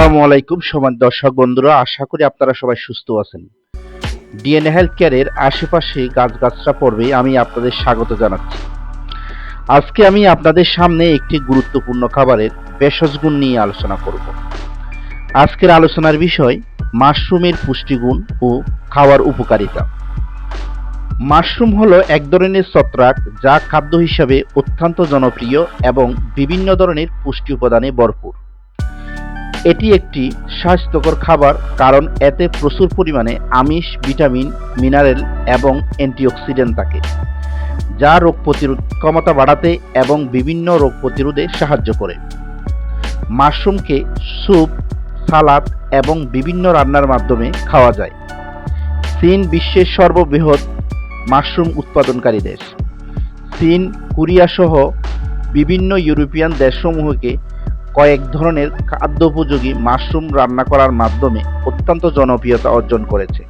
আসসালামু আলাইকুম সমান দর্শক বন্ধুরা, আশা করি আপনারা সবাই সুস্থ আছেন। ডিএনএ হেলথ কেয়ারের আশেপাশে গাছগাছরা পর্বে আমি আপনাদের স্বাগত জানাচ্ছি। আজকে আমি আপনাদের সামনে একটি গুরুত্বপূর্ণ খাবারের ভেষজ গুণ নিয়ে আলোচনা করব। আজকের আলোচনার বিষয় মাশরুমের পুষ্টিগুণ ও খাওয়ার উপকারিতা। মাশরুম হলো এক ধরনের ছত্রাক যা খাদ্য হিসাবে অত্যন্ত জনপ্রিয় এবং বিভিন্ন ধরনের পুষ্টি উপাদানে ভরপুর। এটি একটি স্বাস্থ্যকর খাবার কারণ এতে প্রচুর পরিমাণে আমিষ, ভিটামিন, মিনারেল এবং অ্যান্টিঅক্সিডেন্ট থাকে, যা রোগ প্রতিরোধ ক্ষমতা বাড়াতে এবং বিভিন্ন রোগ প্রতিরোধে সাহায্য করে। মাশরুমকে স্যুপ, সালাদ এবং বিভিন্ন রান্নার মাধ্যমে খাওয়া যায়। চীন বিশ্বের সর্ববৃহৎ মাশরুম উৎপাদনকারী দেশ। চীন কোরিয়া সহ বিভিন্ন ইউরোপিয়ান দেশসমূহকে কয়েক ধরনের খাদ্যোপযোগী মাশরুম রান্না করার মাধ্যমে অত্যন্ত জনপ্রিয়তা অর্জন করেছে।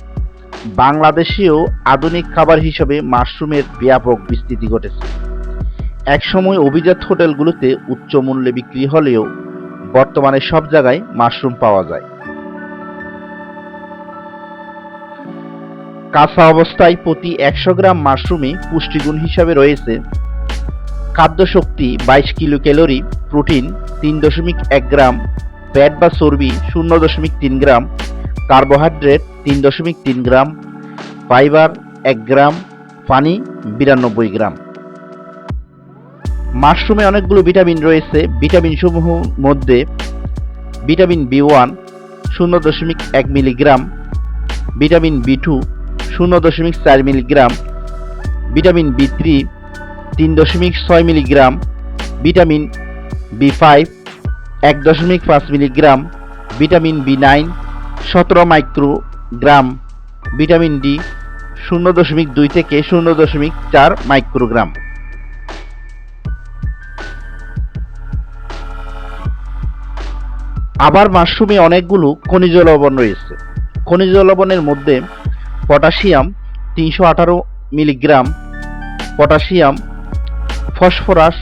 বাংলাদেশেও আধুনিক খাবার হিসেবে মাশরুমের ব্যাপক বিস্তৃতি ঘটেছে। একসময় অভিজাত হোটেলগুলোতে উচ্চ মূল্যে বিক্রি হলেও বর্তমানে সব জায়গায় মাশরুম পাওয়া যায়। কাঁচা অবস্থায় প্রতি একশো গ্রাম মাশরুমে পুষ্টিগুণ হিসাবে রয়েছে। খাদ্য শক্তি বাইশ কিলো ক্যালোরি, প্রোটিন তিন দশমিক এক গ্রাম, ফ্যাট বা চর্বি শূন্য দশমিক তিন গ্রাম, কার্বোহাইড্রেট তিন দশমিক তিন গ্রাম, ফাইবার এক গ্রাম, পানি বিরানব্বই গ্রাম। মাশরুমে অনেকগুলো ভিটামিন রয়েছে। ভিটামিন সমূহ মধ্যে ভিটামিন বি ওয়ান শূন্য দশমিক এক মিলিগ্রাম, ভিটামিন বি টু শূন্য দশমিক চার মিলিগ্রাম, ভিটামিন বি থ্রি তিন দশমিক ছয় মিলিগ্রাম, ভিটামিন বি ফাইভ এক দশমিক পাঁচ মিলিগ্রাম, ভিটামিন বি নাইন সতেরো মাইক্রোগ্রাম, ভিটামিন ডি শূন্য দশমিক দুই থেকে শূন্য দশমিক চার মাইক্রোগ্রাম। আবার মাশরুমে অনেকগুলো খনিজ লবণ রয়েছে। খনিজ লবণের মধ্যে পটাশিয়াম তিনশো আঠারো মিলিগ্রাম, পটাশিয়াম ফসফরাস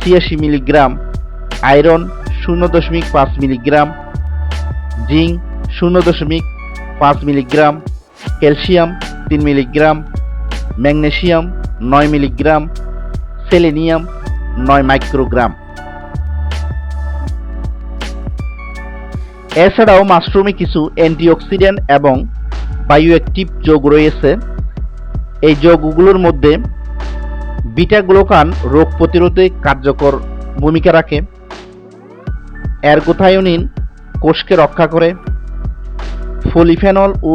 ছিয়াশি মিলিগ্রাম, আয়রন শূন্য দশমিক পাঁচ মিলিগ্রাম, জিঙ্ক শূন্য দশমিক পাঁচ মিলিগ্রাম, ক্যালসিয়াম তিন মিলিগ্রাম, ম্যাগনেসিয়াম নয় মিলিগ্রাম, সেলেনিয়াম নয় মাইক্রোগ্রাম। এছাড়াও মাশরুমে কিছু অ্যান্টিঅক্সিডেন্ট এবং বায়োঅ্যাক্টিভ যোগ রয়েছে। এই যোগগুলোর মধ্যে বিটা গ্লোকান রোগ প্রতিরোধে কার্যকর ভূমিকা রাখে। অ্যারগোথায়োনিন কোষকে রক্ষা করে। ফলিফেনল ও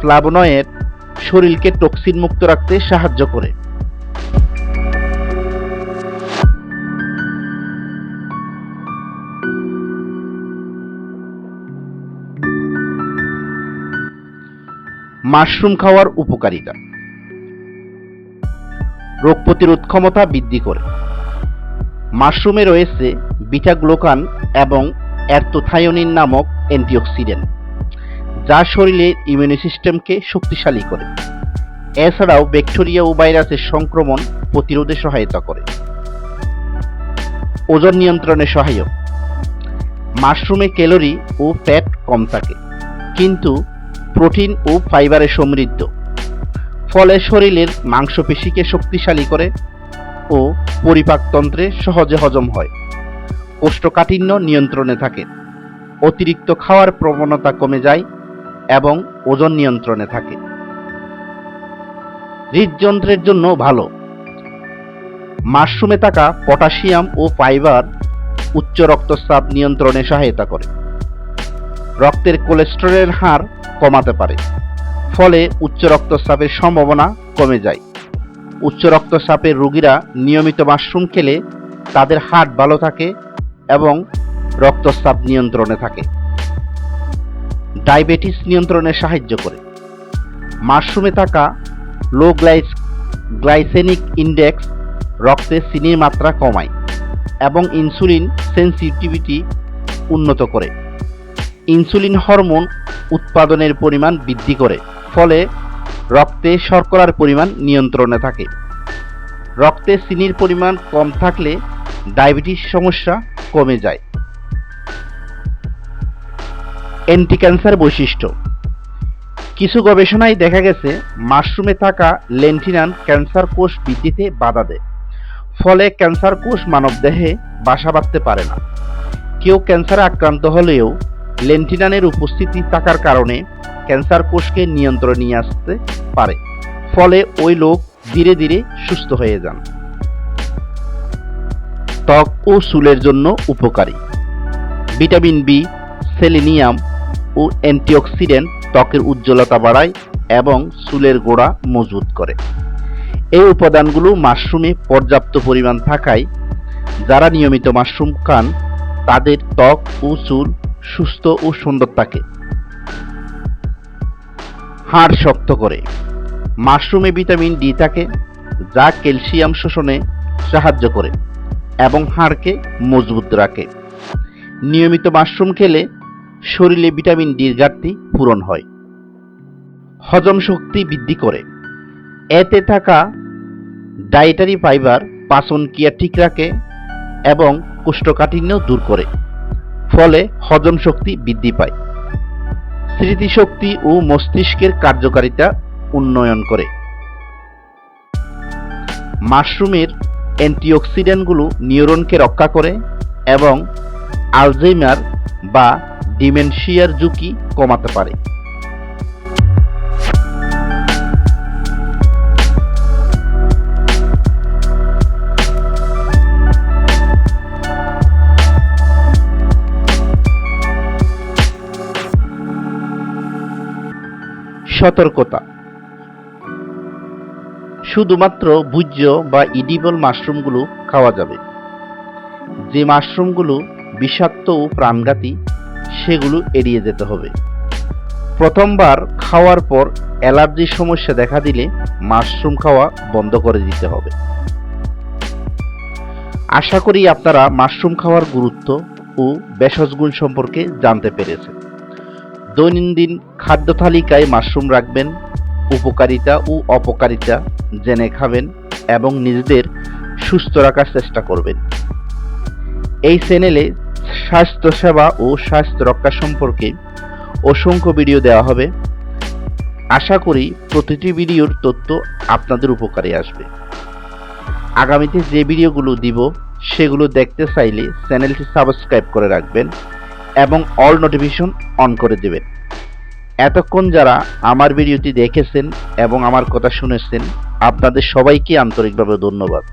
ফ্লাভোনয়েড শরীরকে টক্সিন মুক্ত রাখতে সাহায্য করে। মাশরুম খাওয়ার উপকারিতা। রোগ প্রতিরোধ ক্ষমতা বৃদ্ধি করে। মাশরুমে রয়েছে বিটা গ্লোকান এবং অ্যার্থোথায়োনিন নামক অ্যান্টিঅক্সিডেন্ট, যা শরীরের ইমিউনি সিস্টেমকে শক্তিশালী করে। এছাড়াও ব্যাকটেরিয়া ও ভাইরাসের সংক্রমণ প্রতিরোধে সহায়তা করে। ওজন নিয়ন্ত্রণে সহায়ক। মাশরুমে ক্যালোরি ও ফ্যাট কম থাকে, কিন্তু প্রোটিন ও ফাইবারে সমৃদ্ধ। ফলে শরীরের মাংসপেশিকে শক্তিশালী করে ও পরিপাকতন্ত্রে সহজে হজম হয়। কোষ্ঠকাঠিন্য নিয়ন্ত্রণে থাকে। অতিরিক্ত খাওয়ার প্রবণতা কমে যায় এবং ওজন নিয়ন্ত্রণে থাকে। হৃদযন্ত্রের জন্য ভালো। মাশরুমে থাকা পটাশিয়াম ও ফাইবার উচ্চ রক্তচাপ নিয়ন্ত্রণে সহায়তা করে। রক্তের কোলেস্টেরলের হার কমাতে পারে। ফলে উচ্চ রক্তচাপের সম্ভাবনা কমে যায়। উচ্চ রক্তচাপের রোগীরা নিয়মিত মাশরুম খেলে তাদের হার্ট ভালো থাকে এবং রক্তচাপ নিয়ন্ত্রণে থাকে। ডায়াবেটিস নিয়ন্ত্রণে সাহায্য করে। মাশরুমে থাকা লো গ্লাইস গ্লাইসেনিক ইন্ডেক্স রক্তে চিনির মাত্রা কমায় এবং ইনসুলিন সেন্সিটিভিটি উন্নত করে। ইনসুলিন হরমোন উৎপাদনের পরিমাণ বৃদ্ধি করে। ফলে রক্তে শর্করার পরিমাণ নিয়ন্ত্রণে থাকে। রক্তে চিনির পরিমাণ কম থাকলে ডায়াবেটিস সমস্যা কমে যায়। অ্যান্টি ক্যান্সার বৈশিষ্ট্য। কিছু গবেষণায় দেখা গেছে, মাশরুমে থাকা লেন্টিনান ক্যান্সার কোষ বৃদ্ধিতে বাধা দেয়। ফলে ক্যান্সার কোষ মানবদেহে বাসা বাঁধতে পারে না। কেউ ক্যান্সারে আক্রান্ত হলেও লেন্টিনানের উপস্থিতি থাকার কারণে ক্যান্সার কোষকে নিয়ন্ত্রণে নিয়ে আসতে পারে। ফলে ওই লোক ধীরে ধীরে সুস্থ হয়ে যান। ত্বক ও চুলের জন্য উপকারী। ভিটামিন বি, সেলিনিয়াম ও অ্যান্টিঅক্সিডেন্ট ত্বকের উজ্জ্বলতা বাড়ায় এবং চুলের গোড়া মজবুত করে। এই উপাদানগুলো মাশরুমে পর্যাপ্ত পরিমাণ থাকায় যারা নিয়মিত মাশরুম খান, তাদের ত্বক ও চুল সুস্থ ও সুন্দর থাকে। হাড় শক্ত করে। মাশরুমে ভিটামিন ডি থাকে, যা ক্যালসিয়াম শোষণে সাহায্য করে এবং হাড়কে মজবুত রাখে। নিয়মিত মাশরুম খেলে শরীরে ভিটামিন ডির ঘাটতি পূরণ হয়। হজম শক্তি বৃদ্ধি করে। এতে থাকা ডায়েটারি ফাইবার, পাচন ক্রিয়া ঠিক রাখে এবং কোষ্ঠকাঠিন্য দূর করে। ফলে হজম শক্তি বৃদ্ধি পায়। স্মৃতিশক্তি ও মস্তিষ্কের কার্যকারিতা উন্নয়ন করে। মাশরুমের অ্যান্টিঅক্সিডেন্টগুলো নিউরনকে রক্ষা করে এবং আলজেমার বা ডিমেনশিয়ার ঝুঁকি কমাতে পারে। সতর্কতা। শুধুমাত্র ভুজ্য বা ইডিবল মাশরুমগুলো খাওয়া যাবে। যে মাশরুমগুলো বিষাক্ত ও প্রাণঘাতী, সেগুলো এড়িয়ে যেতে হবে। প্রথমবার খাওয়ার পর অ্যালার্জির সমস্যা দেখা দিলে মাশরুম খাওয়া বন্ধ করে দিতে হবে। আশা করি আপনারা মাশরুম খাওয়ার গুরুত্ব ও ভেষজ গুণ সম্পর্কে জানতে পেরেছেন। দৈনন্দিন খাদ্য তালিকায় মাশরুম রাখবেন, উপকারিতা ও অপকারিতা জেনে খাবেন এবং নিজেদের সুস্থ রাখার চেষ্টা করবেন। এই চ্যানেলে স্বাস্থ্যসেবা ও স্বাস্থ্য রক্ষা সম্পর্কে অসংখ্য ভিডিও দেওয়া হবে। আশা করি প্রতিটি ভিডিওর তথ্য আপনাদের উপকারে আসবে। আগামীতে যে ভিডিওগুলো দিব, সেগুলো দেখতে চাইলে চ্যানেলটি সাবস্ক্রাইব করে রাখবেন। এবং অল নোটিফিকেশন অন করে দেবেন। এতক্ষণ যারা আমার ভিডিওটি দেখেছেন এবং আমার কথা শুনেছেন, আপনাদের সবাইকে আন্তরিকভাবে ধন্যবাদ।